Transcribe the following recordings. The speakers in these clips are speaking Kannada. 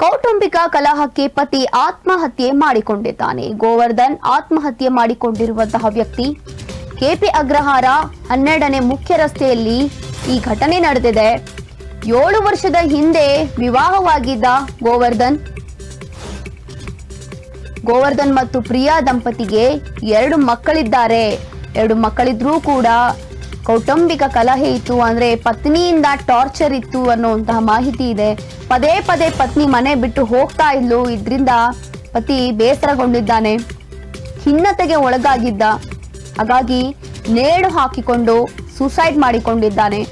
ಕೌಟುಂಬಿಕ ಕಲಹಕ್ಕೆ ಪತಿ ಆತ್ಮಹತ್ಯೆ ಮಾಡಿಕೊಂಡಿದ್ದಾನೆ. ಗೋವರ್ಧನ್ ಆತ್ಮಹತ್ಯೆ ಮಾಡಿಕೊಂಡಿರುವಂತಹ ವ್ಯಕ್ತಿ ಕೆಪಿ ಅಗ್ರಹಾರ ಹನ್ನೆರಡನೇ ಮುಖ್ಯ ರಸ್ತೆಯಲ್ಲಿ ಈ ಘಟನೆ ನಡೆದಿದೆ. ಏಳು ವರ್ಷದ ಹಿಂದೆ ವಿವಾಹವಾಗಿದ್ದ ಗೋವರ್ಧನ್ ಗೋವರ್ಧನ್ ಮತ್ತು ಪ್ರಿಯಾ ದಂಪತಿಗೆ ಎರಡು ಮಕ್ಕಳಿದ್ದಾರೆ. ಎರಡು ಮಕ್ಕಳಿದ್ರೂ ಕೂಡ ಕೌಟುಂಬಿಕ ಕಲಹೆ ಇತ್ತು ಅಂದ್ರೆ ಪತ್ನಿಯಿಂದ ಟಾರ್ಚರ್ ಇತ್ತು ಅನ್ನುವಂತಹ ಮಾಹಿತಿ ಇದೆ. ಪದೇ ಪದೇ ಪತ್ನಿ ಮನೆ ಬಿಟ್ಟು ಹೋಗ್ತಾ ಇದ್ಲು. ಇದರಿಂದ ಪತಿ ಬೇಸರಗೊಂಡಿದ್ದಾನೆ. ಖಿನ್ನತೆಗೆ ಒಳಗಾಗಿದ್ದ. ಹಾಗಾಗಿ ನೇಣು ಹಾಕಿಕೊಂಡು ಸೂಸೈಡ್ ಮಾಡಿಕೊಂಡಿದ್ದಾನೆ.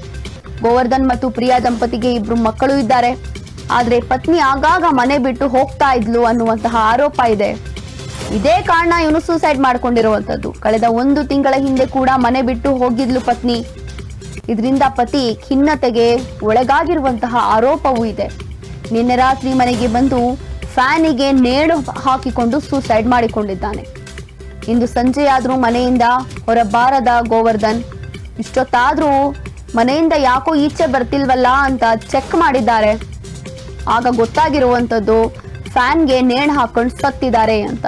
ಗೋವರ್ಧನ್ ಮತ್ತು ಪ್ರಿಯಾ ದಂಪತಿಗೆ ಇಬ್ರು ಮಕ್ಕಳು ಇದ್ದಾರೆ. ಆದ್ರೆ ಪತ್ನಿ ಆಗಾಗ ಮನೆ ಬಿಟ್ಟು ಹೋಗ್ತಾ ಇದ್ಲು ಅನ್ನುವಂತಹ ಆರೋಪ ಇದೆ. ಇದೇ ಕಾರಣ ಇವನು ಸೂಸೈಡ್ ಮಾಡ್ಕೊಂಡಿರುವಂತದ್ದು ಕಳೆದ ಒಂದು ತಿಂಗಳ ಹಿಂದೆ ಕೂಡ ಮನೆ ಬಿಟ್ಟು ಹೋಗಿದ್ಲು ಪತ್ನಿ. ಇದರಿಂದ ಪತಿ ಖಿನ್ನತೆಗೆ ಒಳಗಾಗಿರುವಂತಹ ಆರೋಪವೂ ಇದೆ. ನಿನ್ನೆ ರಾತ್ರಿ ಮನೆಗೆ ಬಂದು ಫ್ಯಾನಿಗೆ ನೇಣು ಹಾಕಿಕೊಂಡು ಸೂಸೈಡ್ ಮಾಡಿಕೊಂಡಿದ್ದಾನೆ. ಇಂದು ಸಂಜೆಯಾದ್ರೂ ಮನೆಯಿಂದ ಹೊರಬಾರದ ಗೋವರ್ಧನ್, ಇಷ್ಟೊತ್ತಾದ್ರೂ ಮನೆಯಿಂದ ಯಾಕೋ ಈಚೆ ಬರ್ತಿಲ್ವಲ್ಲ ಅಂತ ಚೆಕ್ ಮಾಡಿದ್ದಾರೆ. ಆಗ ಗೊತ್ತಾಗಿರುವಂಥದ್ದು ಫ್ಯಾನ್ಗೆ ನೇಣು ಹಾಕೊಂಡು ಸತ್ತಿದ್ದಾರೆ ಅಂತ.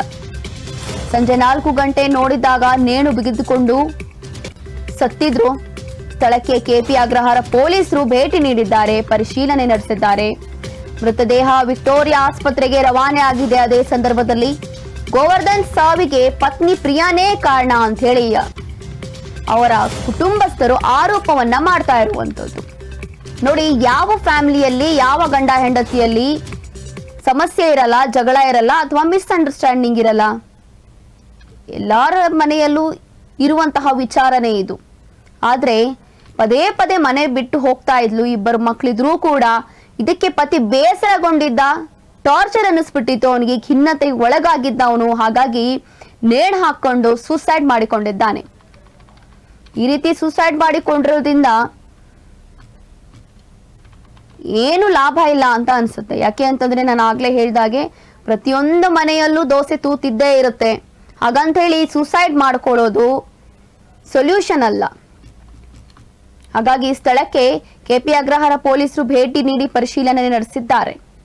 ಸಂಜೆ ನಾಲ್ಕು ಗಂಟೆ ನೋಡಿದಾಗ ನೇಣು ಬಿಗಿದುಕೊಂಡು ಸತ್ತಿದ್ರು. ಸ್ಥಳಕ್ಕೆ ಕೆಪಿ ಅಗ್ರಹಾರ ಪೊಲೀಸರು ಭೇಟಿ ನೀಡಿದ್ದಾರೆ, ಪರಿಶೀಲನೆ ನಡೆಸಿದ್ದಾರೆ. ಮೃತದೇಹ ವಿಕ್ಟೋರಿಯಾ ಆಸ್ಪತ್ರೆಗೆ ರವಾನೆ ಆಗಿದೆ. ಅದೇ ಸಂದರ್ಭದಲ್ಲಿ ಗೋವರ್ಧನ್ ಸಾವಿಗೆ ಪತ್ನಿ ಪ್ರಿಯಾನೇ ಕಾರಣ ಅಂತ ಹೇಳಿ ಅವರ ಕುಟುಂಬಸ್ಥರು ಆರೋಪವನ್ನ ಮಾಡ್ತಾ ಇರುವಂತದ್ದು. ನೋಡಿ, ಯಾವ ಫ್ಯಾಮಿಲಿಯಲ್ಲಿ, ಯಾವ ಗಂಡ ಹೆಂಡತಿಯಲ್ಲಿ ಸಮಸ್ಯೆ ಇರಲ್ಲ, ಜಗಳ ಇರಲ್ಲ ಅಥವಾ ಮಿಸ್ಅಂಡರ್ಸ್ಟ್ಯಾಂಡಿಂಗ್ ಇರಲ್ಲ. ಎಲ್ಲರ ಮನೆಯಲ್ಲೂ ಇರುವಂತಹ ವಿಚಾರನೇ ಇದು. ಆದರೆ ಪದೇ ಪದೇ ಮನೆ ಬಿಟ್ಟು ಹೋಗ್ತಾ ಇದ್ಲು ಇಬ್ಬರು ಮಕ್ಕಳಿದ್ರೂ ಕೂಡ ಇದಕ್ಕೆ ಪತಿ ಬೇಸರಗೊಂಡಿದ್ದ ಟಾರ್ಚರ್ ಅನ್ನಿಸ್ಬಿಟ್ಟಿತ್ತು ಅವನಿಗೆ ಖಿನ್ನತೆಗೆ ಒಳಗಾಗಿದ್ದ ಅವನು. ಹಾಗಾಗಿ ನೇಣು ಹಾಕೊಂಡು ಸೂಸೈಡ್ ಮಾಡಿಕೊಂಡಿದ್ದಾನೆ. ಈ ರೀತಿ ಸೂಸೈಡ್ ಮಾಡಿಕೊಂಡಿರೋದ್ರಿಂದ ಏನು ಲಾಭ ಇಲ್ಲ ಅಂತ ಅನ್ಸುತ್ತೆ. ಯಾಕೆ ಅಂತಂದ್ರೆ ನಾನು ಆಗ್ಲೇ ಹೇಳ್ದಾಗೆ ಪ್ರತಿಯೊಂದು ಮನೆಯಲ್ಲೂ ದೋಸೆ ತೂತಿದ್ದೇ ಇರುತ್ತೆ. ಹಾಗಂತ ಹೇಳಿ ಸೂಸೈಡ್ ಮಾಡ್ಕೊಳ್ಳೋದು ಸೊಲ್ಯೂಷನ್ ಅಲ್ಲ. ಹಾಗಾಗಿ ಈ ಸ್ಥಳಕ್ಕೆ ಕೆಪಿ ಅಗ್ರಹಾರ ಪೊಲೀಸರು ಭೇಟಿ ನೀಡಿ ಪರಿಶೀಲನೆ ನಡೆಸಿದ್ದಾರೆ.